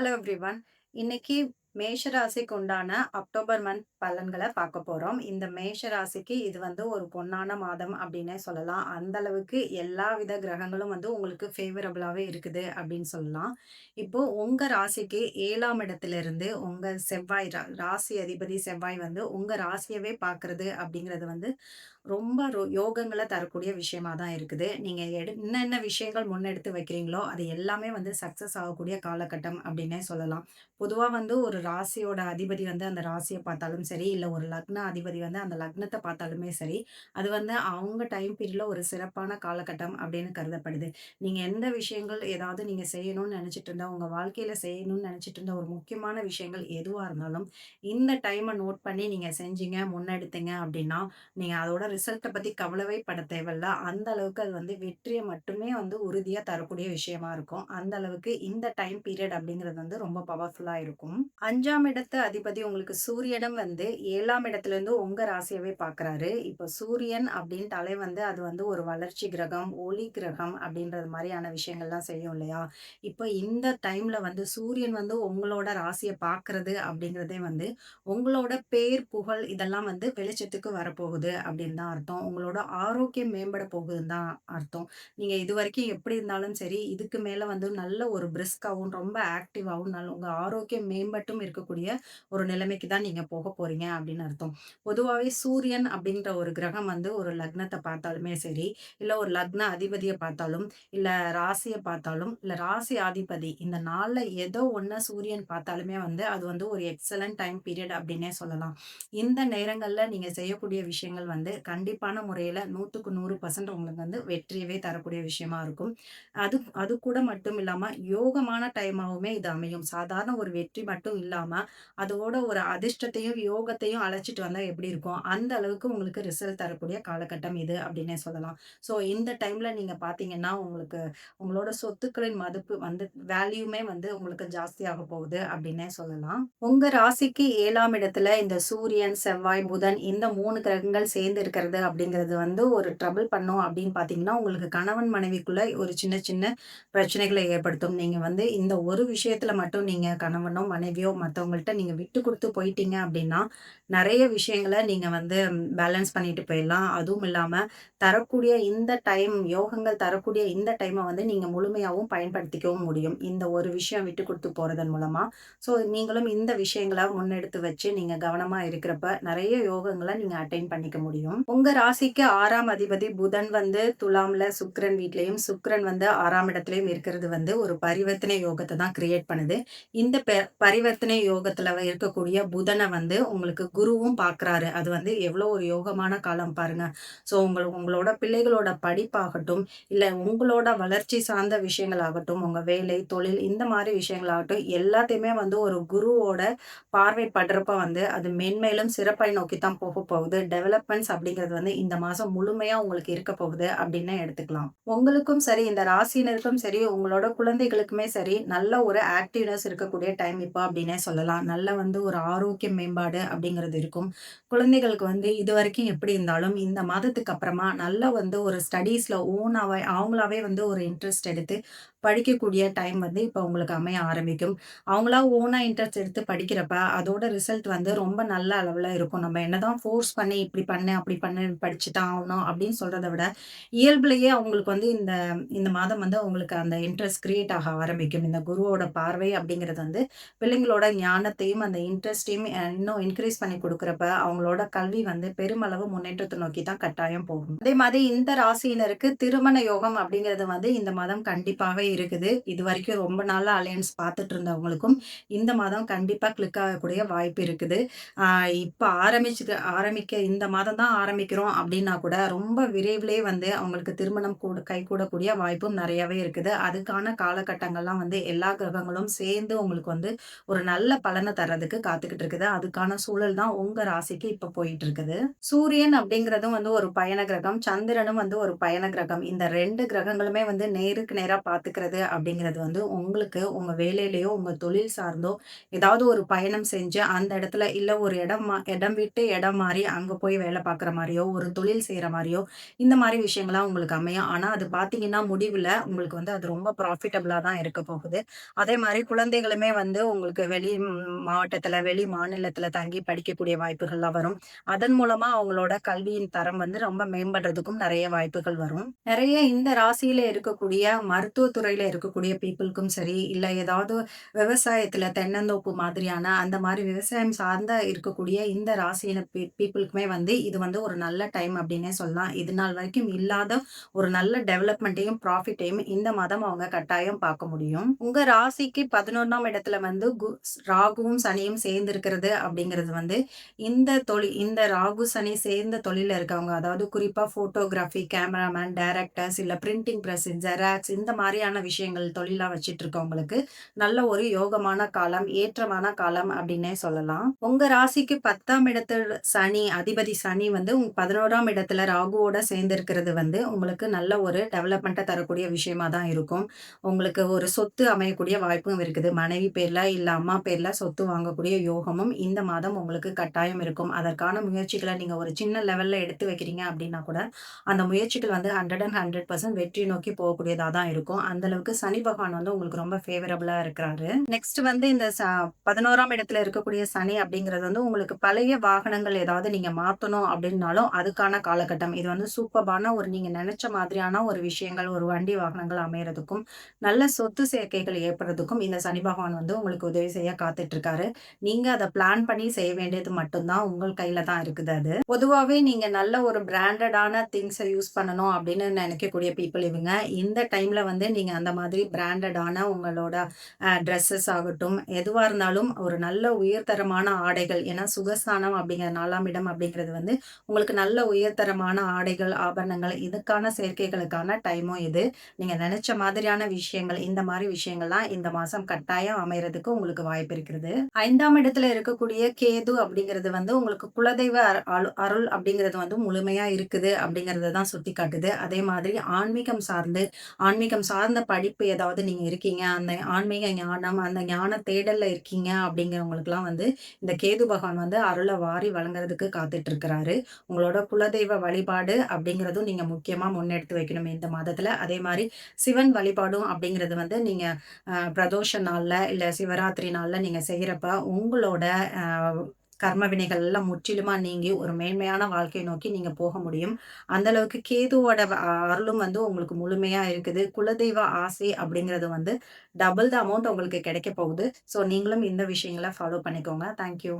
Hello everyone. இன்னைக்கு மேஷ ராசிக்கு உண்டான அக்டோபர் மந்த் பலன்களை பார்க்க போகிறோம் இந்த மேஷ ராசிக்கு இது வந்து ஒரு பொன்னான மாதம் அப்படின்னே சொல்லலாம். அந்த அளவுக்கு எல்லாவித கிரகங்களும் வந்து உங்களுக்கு ஃபேவரபுளாகவே இருக்குது அப்படின்னு சொல்லலாம். இப்போ உங்கள் ராசிக்கு ஏழாம் இடத்துலேருந்து உங்கள் செவ்வாய் ரா ராசி அதிபதி செவ்வாய் வந்து உங்கள் ராசியவே பார்க்குறது அப்படிங்கிறது வந்து ரொம்ப ரோ யோகங்களை தரக்கூடிய விஷயமா தான் இருக்குது. நீங்கள் எடு என்னென்ன விஷயங்கள் முன்னெடுத்து வைக்கிறீங்களோ, அது எல்லாமே வந்து சக்ஸஸ் ஆகக்கூடிய காலகட்டம் அப்படின்னே சொல்லலாம். பொதுவாக வந்து ஒரு ராசியோட அதிபதி வந்து அந்த ராசியை பார்த்தாலும் சரி, இல்லை ஒரு லக்ன அதிபதி வந்து அந்த லக்னத்தை பார்த்தாலுமே சரி, அது வந்து அவங்க டைம் பீரியடில் ஒரு சிறப்பான காலகட்டம் அப்படின்னு கருதப்படுது. நீங்கள் எந்த விஷயங்கள் ஏதாவது நீங்கள் செய்யணும்னு நினச்சிட்டு இருந்தா, உங்கள் வாழ்க்கையில் செய்யணும்னு நினச்சிட்டு இருந்த ஒரு முக்கியமான விஷயங்கள் எதுவாக இருந்தாலும், இந்த டைமை நோட் பண்ணி நீங்கள் செஞ்சீங்க, முன்னெடுத்தீங்க அப்படின்னா, நீங்கள் அதோட ரிசல்ட்டை பற்றி கவலவே பட தேவையில்ல. அந்த அளவுக்கு அது வந்து வெற்றியை மட்டுமே வந்து உறுதியாக தரக்கூடிய விஷயமா இருக்கும். அந்த அளவுக்கு இந்த டைம் பீரியட் அப்படிங்கிறது வந்து ரொம்ப பவர்ஃபுல்லாக இருக்கும். அஞ்சாம் இடத்து அதிபதி உங்களுக்கு சூரியனும் வந்து ஏழாம் இடத்துலேருந்து உங்கள் ராசியவே பார்க்குறாரு. இப்போ சூரியன் அப்படின்ட்டாலே வந்து அது வந்து ஒரு வளர்ச்சி கிரகம், ஒளி கிரகம் அப்படின்றது மாதிரியான விஷயங்கள்லாம் செய்யும் இல்லையா? இப்போ இந்த டைமில் வந்து சூரியன் வந்து உங்களோட ராசியை பார்க்குறது அப்படிங்கிறதே வந்து உங்களோட பேர், புகழ் இதெல்லாம் வந்து வெளிச்சத்துக்கு வரப்போகுது அப்படின்னு தான் அர்த்தம். உங்களோட ஆரோக்கியம் மேம்பட போகுதுன்னு தான் அர்த்தம். நீங்கள் இது வரைக்கும் எப்படி இருந்தாலும் சரி, இதுக்கு மேலே வந்து நல்ல ஒரு பிரிஸ்காகவும் ரொம்ப ஆக்டிவாகவும் நல்ல உங்கள் ஆரோக்கியம் மேம்பட்டும் இருக்கக்கூடிய ஒரு நிலைமைக்கு தான் நீங்க போக போறீங்க அப்படின்னு அர்த்தம். பொதுவாவே சூரியன் அப்படின்ற ஒரு கிரகம் வந்து ஒரு லக்னத்தை பார்த்தாலுமே சரி, இல்ல ஒரு லக்ன அதிபதியை பார்த்தாலும், இல்ல ராசியை பார்த்தாலும், இல்ல ராசி அதிபதி இந்த நாளில் ஏதோ ஒன்று சூரியன் பார்த்தாலுமே வந்து அது வந்து ஒரு எக்ஸலன்ட் டைம் பீரியட் அப்படின்னே சொல்லலாம். இந்த நேரங்கள்ல நீங்க செய்யக்கூடிய விஷயங்கள் வந்து கண்டிப்பான முறையில 100க்கு 100% உங்களுக்கு வந்து வெற்றியவே தரக்கூடிய விஷயமா இருக்கும். அது அது கூட மட்டும் இல்லாம யோகமான டைமாகவுமே இது அமையும். சாதாரண ஒரு வெற்றி மட்டும் இல்லாமல் அதோட ஒரு அதிர்ஷ்டத்தையும், யோகத்தையும் அழைச்சிட்டு வந்தால் எப்படி இருக்கும்? அந்த அளவுக்கு உங்களுக்கு ரிசல்ட் தரக்கூடிய காலகட்டம் இது அப்படின்னே சொல்லலாம். ஸோ இந்த டைமில் நீங்கள் பார்த்தீங்கன்னா, உங்களுக்கு உங்களோட சொத்துக்களின் மதிப்பு வந்து வேல்யூமே வந்து உங்களுக்கு ஜாஸ்தியாக போகுது அப்படின்னே சொல்லலாம். உங்கள் ராசிக்கு ஏழாம் இடத்துல இந்த சூரியன், செவ்வாய், புதன் இந்த மூணு கிரகங்கள் சேர்ந்து இருக்கிறது அப்படிங்கிறது வந்து ஒரு ட்ரபிள் பண்ணும் அப்படின்னு பார்த்தீங்கன்னா, உங்களுக்கு கணவன் மனைவிக்குள்ள ஒரு சின்ன சின்ன பிரச்சனைகளை ஏற்படுத்தும். நீங்கள் வந்து இந்த ஒரு விஷயத்தில் மட்டும் நீங்கள் கணவனோ, மனைவியோ மத்தவங்கள்ட்ட நீங்க விட்டு குடுத்து போயிட்டீங்க அப்படின்னா, நிறைய விஷயங்கள நீங்க வந்து பேலன்ஸ் பண்ணிட்டு போயிடலாம். அதுவும் இல்லாம தரக்கூடிய இந்த டைம் யோகங்கள் தரக்கூடிய இந்த டைமை வந்து நீங்க முழுமையாகவும் பயன்படுத்திக்கவும் முடியும். இந்த ஒரு விஷயம் விட்டு கொடுத்து போறதன் மூலமா. ஸோ நீங்களும் இந்த விஷயங்கள முன்னெடுத்து வச்சு நீங்க கவனமா இருக்கிறப்ப, நிறைய யோகங்களை நீங்க அட்டைன் பண்ணிக்க முடியும். உங்க ராசிக்கு ஆறாம் அதிபதி புதன் வந்து துலாம்ல சுக்ரன் வீட்லயும், சுக்ரன் வந்து ஆறாம் இடத்துலயும் இருக்கிறது வந்து ஒரு பரிவர்த்தனை யோகத்தை தான் கிரியேட் பண்ணுது. இந்த பரிவர்த்தனை பரிவர்த்தனை யோகத்துல இருக்கக்கூடிய புதனை வந்து உங்களுக்கு குருவும் பார்க்குறாரு. அது வந்து எவ்வளோ ஒரு யோகமான காலம் பாருங்க. ஸோ உங்கள் உங்களோட பிள்ளைகளோட படிப்பாகட்டும், இல்லை உங்களோட வளர்ச்சி சார்ந்த விஷயங்கள் ஆகட்டும், உங்க வேலை, தொழில் இந்த மாதிரி விஷயங்களாகட்டும், எல்லாத்தையுமே வந்து ஒரு குருவோட பார்வை படுறப்ப வந்து அது மென்மேலும் சிறப்பை நோக்கி தான் போக போகுது. டெவலப்மெண்ட்ஸ் அப்படிங்கிறது வந்து இந்த மாசம் முழுமையா உங்களுக்கு இருக்க போகுது அப்படின்னே எடுத்துக்கலாம். உங்களுக்கும் சரி, இந்த ராசியினருக்கும் சரி, உங்களோட குழந்தைகளுக்குமே சரி, நல்ல ஒரு ஆக்டிவ்னஸ் இருக்கக்கூடிய டைம் இப்போ அப்படின்னே சொல்லலாம். நல்ல வந்து ஒரு ஆரோக்கிய மேம்பாடு அப்படிங்கிறது இருக்கும். குழந்தைகளுக்கு வந்து இதுவரைக்கும் எப்படி இருந்தாலும், இந்த மாதத்துக்கு அப்புறமா நல்லா வந்து ஒரு ஸ்டடீஸ்ல ஓனாவே அவங்களாவே வந்து ஒரு இன்ட்ரெஸ்ட் எடுத்து படிக்கக்கூடிய டைம் வந்து இப்போ உங்களுக்கு அமைய ஆரம்பிக்கும். அவங்களா ஓனா இன்ட்ரெஸ்ட் எடுத்து படிக்கிறப்ப, அதோட ரிசல்ட் வந்து ரொம்ப நல்ல அளவுல இருக்கும். நம்ம என்னதான் ஃபோர்ஸ் பண்ணி இப்படி பண்ணு, அப்படி பண்ணு, படிச்சு தான் ஆகணும் அப்படின்னு சொல்கிறத விட, இயல்புலயே அவங்களுக்கு வந்து இந்த இந்த மாதம் வந்து அவங்களுக்கு அந்த இன்ட்ரெஸ்ட் கிரியேட் ஆக ஆரம்பிக்கும். இந்த குருவோட பார்வை அப்படிங்கிறது வந்து பிள்ளைங்களோட ஞானத்தையும், அந்த இன்ட்ரெஸ்ட்டையும் இன்னும் இன்க்ரீஸ் பண்ணி கொடுக்குறப்ப அவங்களோட கல்வி வந்து பெருமளவு முன்னேற்றத்தை நோக்கி தான் கட்டாயம் போகும். அதே மாதிரி இந்த ராசியினருக்கு திருமண யோகம் அப்படிங்கிறது வந்து இந்த மாதம் கண்டிப்பாக இருக்குது. இது வரைக்கும் ரொம்ப நாளா அலையன்ஸ் பார்த்துட்டு இருந்தவங்களுக்கும், இந்த மாதம் கண்டிப்பாக கிளிக் ஆகக்கூடிய வாய்ப்பு இருக்குது. இப்போ இப்ப ஆரம்பிச்சுக்க ஆரம்பிக்க இந்த மாதம் தான் ஆரம்பிக்கிறோம் அப்படின்னா கூட, ரொம்ப விரைவிலே வந்து அவங்களுக்கு திருமணம் கூட கைகூடக்கூடிய வாய்ப்பும் நிறையவே இருக்குது. அதுக்கான காலகட்டங்கள்லாம் வந்து எல்லா கிரகங்களும் சேர்ந்து உங்களுக்கு வந்து ஒரு நல்ல பலனை தர்றதுக்கு காத்துக்கிட்டு இருக்குது. அதுக்கான சூழல் தான் உங்க ராசிக்கு இப்ப போயிட்டு இருக்குது. சூரியன் அப்படிங்கிறதும் வந்து ஒரு பயண கிரகம். சந்திரனும் வந்து ஒரு பயண கிரகம். இந்த ரெண்டு கிரகங்களுமே வந்து நேருக்கு நேரா பாத்துக்கிறது அப்படிங்கிறது வந்து உங்களுக்கு உங்க வேலையிலயோ, உங்க தொழில் சார்ந்தோ ஏதாவது ஒரு பயணம் செஞ்சு அந்த இடத்துல இல்ல ஒரு இடம் மா இடம் விட்டு இடம் மாறி அங்க போய் வேலை பார்க்குற மாதிரியோ ஒரு தொழில் செய்யற மாதிரியோ இந்த மாதிரி விஷயங்கள்லாம் உங்களுக்கு அமையும். ஆனா அது பாத்தீங்கன்னா முடிவுல உங்களுக்கு வந்து அது ரொம்ப ப்ராஃபிட்டபிளா தான் இருக்க போகுது. அதே மாதிரி குழந்தைகளுமே வந்து உங்களுக்கு வெளி மாவட்டத்துல, வெளி மாநிலத்துல தங்கி படிக்கக்கூடிய வாய்ப்புகள்லாம் வரும். அதன் மூலமா அவங்களோட கல்வியின் தரம் வந்து ரொம்ப மேம்படுறதுக்கும் நிறைய வாய்ப்புகள் வரும். நிறைய இந்த ராசியில இருக்கக்கூடிய மருத்துவ துறையில இருக்கக்கூடிய பீப்புளுக்கும் சரி, இல்ல ஏதாவது விவசாயத்துல தென்னந்தோப்பு மாதிரியான அந்த மாதிரி விவசாயம் சார்ந்த இருக்கக்கூடிய இந்த ராசியின பீப்புளுக்குமே வந்து இது வந்து ஒரு நல்ல டைம் அப்படின்னே சொல்லலாம். இது நாள் வரைக்கும் இல்லாத ஒரு நல்ல டெவலப்மெண்ட்டையும், ப்ராஃபிட்டையும் இந்த மாதம் அவங்க கட்டாயம் பார்க்க முடியும். உங்க ராசிக்கு 11ஆம் இடத்துல வந்து கு ராகுவும், சனியும் சேர்ந்து இருக்கிறது அப்படிங்கிறது வந்து இந்த தொழில் இந்த ராகு, சனி சேர்ந்த தொழிலில் இருக்கவங்க அதாவது குறிப்பாக ஃபோட்டோகிராஃபி, கேமராமேன், டைரக்டர்ஸ் இல்லை பிரிண்டிங் ப்ரெஸ் ஜெராக்ஸ் இந்த மாதிரியான விஷயங்கள் தொழிலா வச்சுட்டு இருக்கவங்களுக்கு நல்ல ஒரு யோகமான காலம், ஏற்றமான காலம் அப்படின்னே சொல்லலாம். உங்க ராசிக்கு 10ஆம் இடத்துல சனி, அதிபதி சனி வந்து உங்க 11ஆம் இடத்துல ராகுவோட சேர்ந்து இருக்கிறது வந்து உங்களுக்கு நல்ல ஒரு டெவலப்மெண்ட்டை தரக்கூடிய விஷயமா தான் இருக்கும். உங்களுக்கு ஒரு சொத்து அமையக்கூடிய வாய்ப்பும் இருக்குது. மனைவி பேரில் இல்லை அம்மா பேரில் சொத்து வாங்கக்கூடிய யோகமும் இந்த மாதம் உங்களுக்கு கட்டாயம் இருக்கும். அதற்கான முயற்சிகளை நீங்கள் ஒரு சின்ன லெவலில் எடுத்து வைக்கிறீங்க அப்படின்னா கூட, அந்த முயற்சிகள் வந்து 100 அண்ட் 100% வெற்றி நோக்கி போகக்கூடியதாக தான் இருக்கும். அந்த அளவுக்கு சனி பகவான் வந்து உங்களுக்கு ரொம்ப ஃபேவரபுளாக இருக்கிறாரு. நெக்ஸ்ட் வந்து இந்த ச 11ஆம் இடத்துல இருக்கக்கூடிய சனி அப்படிங்கிறது வந்து உங்களுக்கு பழைய வாகனங்கள் ஏதாவது நீங்கள் மாற்றணும் அப்படின்னாலும் அதுக்கான காலகட்டம். இது வந்து சூப்பர்பான ஒரு நீங்கள் நினச்ச மாதிரியான ஒரு விஷயங்கள், ஒரு வண்டி வாகனங்கள் அமையறதுக்கும், நல்ல சொத்து சேர்க்கைகள் ஏற்படுறதுக்கும் இந்த சனி பகவான் வந்து உங்களுக்கு உதவி செய்ய காத்துட்டு இருக்காரு. நீங்க அதை பிளான் பண்ணி செய்ய வேண்டியது மட்டும் தான் உங்கள் கையில தான் இருக்குது அது. பொதுவாவே நீங்க நல்ல ஒரு பிராண்டடான திங்ஸை யூஸ் பண்ணணும் அப்படின்னு நினைக்கக்கூடிய பீப்புள் இவங்க. இந்த டைம்ல வந்து நீங்க அந்த மாதிரி பிராண்டடான உங்களோட ட்ரெஸ்ஸஸ் ஆகட்டும், எதுவா இருந்தாலும் ஒரு நல்ல உயர்தரமான ஆடைகள். ஏன்னா சுகஸ்தானம் அப்படிங்கிற நாலாம் இடம் அப்படிங்கிறது வந்து உங்களுக்கு நல்ல உயர்தரமான ஆடைகள், ஆபரணங்கள் இதுக்கான சேர்க்கைகளுக்கான டைமும் இது. நீங்க நினைச்ச மாதிரியான விஷயங்கள், இந்த மாதிரி விஷயங்கள்லாம் இந்த மாசம் கட்டாயம் அமைகிறதுக்கு உங்களுக்கு வாய்ப்பு இருக்கிறது. ஐந்தாம் இடத்துல இருக்கக்கூடிய கேது அப்படிங்கிறது வந்து உங்களுக்கு குலதெய்வ அருள் அப்படிங்கிறது வந்து முழுமையா இருக்குது அப்படிங்கறத தான் சுட்டிக்காட்டுது. அதே மாதிரி ஆன்மீகம் சார்ந்து, ஆன்மீகம் சார்ந்த படிப்பு ஏதாவது நீங்க இருக்கீங்க, அந்த ஆன்மீக ஞானம், அந்த ஞான தேடல்ல இருக்கீங்க அப்படிங்கிறவங்களுக்கெல்லாம் வந்து இந்த கேது பகவான் வந்து அருளை வாரி வழங்குறதுக்கு காத்துட்டு இருக்கிறாரு. உங்களோட குலதெய்வ வழிபாடு அப்படிங்கிறதும் நீங்க முக்கியமா முன்னெடுத்து வைக்கணும் இந்த மாதத்துல. அதே மாதிரி சிவன் வழிபாடும் அப்படிங்கிறது வந்து நீங்க பிரதோஷ நாள்ல, இல்ல சிவராத்திரி நாள் நாள்ல நீங்கள் செய்யறப்ப உங்களோட கர்ம வினைகள் எல்லாம் முற்றிலுமா நீங்கி ஒரு மேன்மையான வாழ்க்கையை நோக்கி நீங்க போக முடியும். அந்த அளவுக்கு கேதுவோட அருளும் வந்து உங்களுக்கு முழுமையா இருக்குது. குலதெய்வ ஆசை அப்படிங்கிறது வந்து டபுள் த அமௌண்ட் உங்களுக்கு கிடைக்க போகுது. ஸோ நீங்களும் இந்த விஷயங்களை ஃபாலோ பண்ணிக்கோங்க. Thank you.